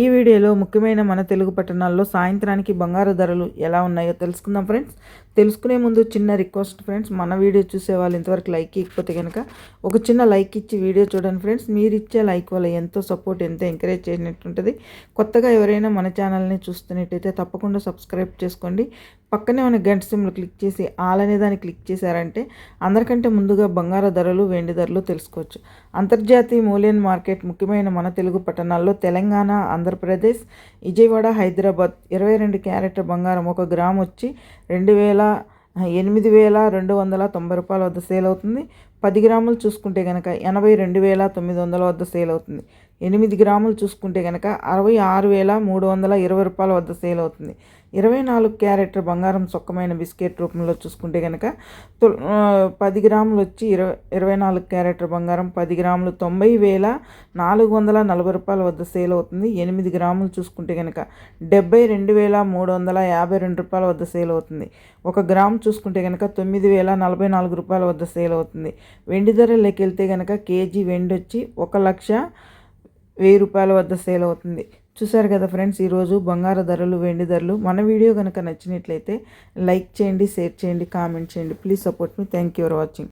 ఈ వీడియోలో ముఖ్యమైన మన తెలుగు పట్టణాల్లో సాయంత్రానికి బంగారు ధరలు ఎలా ఉన్నాయో తెలుసుకుందాం ఫ్రెండ్స్. తెలుసుకునే ముందు చిన్న రిక్వెస్ట్ ఫ్రెండ్స్. మన వీడియో చూసే వాళ్ళు ఇంతవరకు లైక్ ఇవ్వకపోతే కనుక ఒక చిన్న లైక్ ఇచ్చి వీడియో చూడండి ఫ్రెండ్స్. మీరు ఇచ్చే లైక్ వల్ల ఎంతో సపోర్ట్ ఎంతో ఎంకరేజ్ చేసినట్టుంటుంది కొత్తగా ఎవరైనా మన ఛానల్ని చూస్తున్నట్టయితే తప్పకుండా సబ్స్క్రైబ్ చేసుకోండి. పక్కనే ఉన్న గంట సిమ్లు క్లిక్ చేసి ఆల్ అనే దాన్ని క్లిక్ చేశారంటే అందరికంటే ముందుగా బంగారు ధరలు వెండి ధరలు తెలుసుకోవచ్చు. అంతర్జాతీయ మూల్యం మార్కెట్ ముఖ్యమైన మన తెలుగు పట్టణాల్లో తెలంగాణ ఆంధ్రప్రదేశ్ విజయవాడ హైదరాబాద్. ఇరవై రెండు క్యారెట్ బంగారం. ఒక గ్రామ్ వచ్చి రెండు వేల ఎనిమిది వేల రెండు వందల తొంభై రూపాయల వద్ద సేల్ అవుతుంది. పది గ్రాములు చూసుకుంటే కనుక ఎనభై రెండు వేల తొమ్మిది వందల వద్ద సేల్ అవుతుంది. ఎనిమిది గ్రాములు చూసుకుంటే కనుక అరవై ఆరు వేల మూడు వందల ఇరవై రూపాయల వద్ద సేల్ అవుతుంది. ఇరవై నాలుగు క్యారెట్ బంగారం సొక్కమైన బిస్కెట్ రూపంలో చూసుకుంటే కనుక పది గ్రాములు వచ్చి ఇరవై ఇరవై నాలుగు క్యారెట్ బంగారం పది గ్రాములు తొంభై వేల నాలుగు వందల నలభై రూపాయల వద్ద సేల్ అవుతుంది. ఎనిమిది గ్రాములు చూసుకుంటే కనుక డెబ్బై రెండు వేల మూడు వందల యాభై రెండు రూపాయల వద్ద సేల్ అవుతుంది. ఒక గ్రామ్ చూసుకుంటే కనుక తొమ్మిది వేల నలభై నాలుగు రూపాయల వద్ద సేల్ అవుతుంది. వెండి ధరలోకి వెళ్తే కనుక కేజీ వెండి వచ్చి ఒక లక్ష వెయ్యి రూపాయల వద్ద సేల్ అవుతుంది. చూసారు కదా ఫ్రెండ్స్ ఈరోజు బంగారు ధరలు వెండి ధరలు. మన వీడియో కనుక నచ్చినట్లయితే లైక్ చేయండి షేర్ చేయండి కామెంట్ చేయండి. Please support me. Thank you for watching.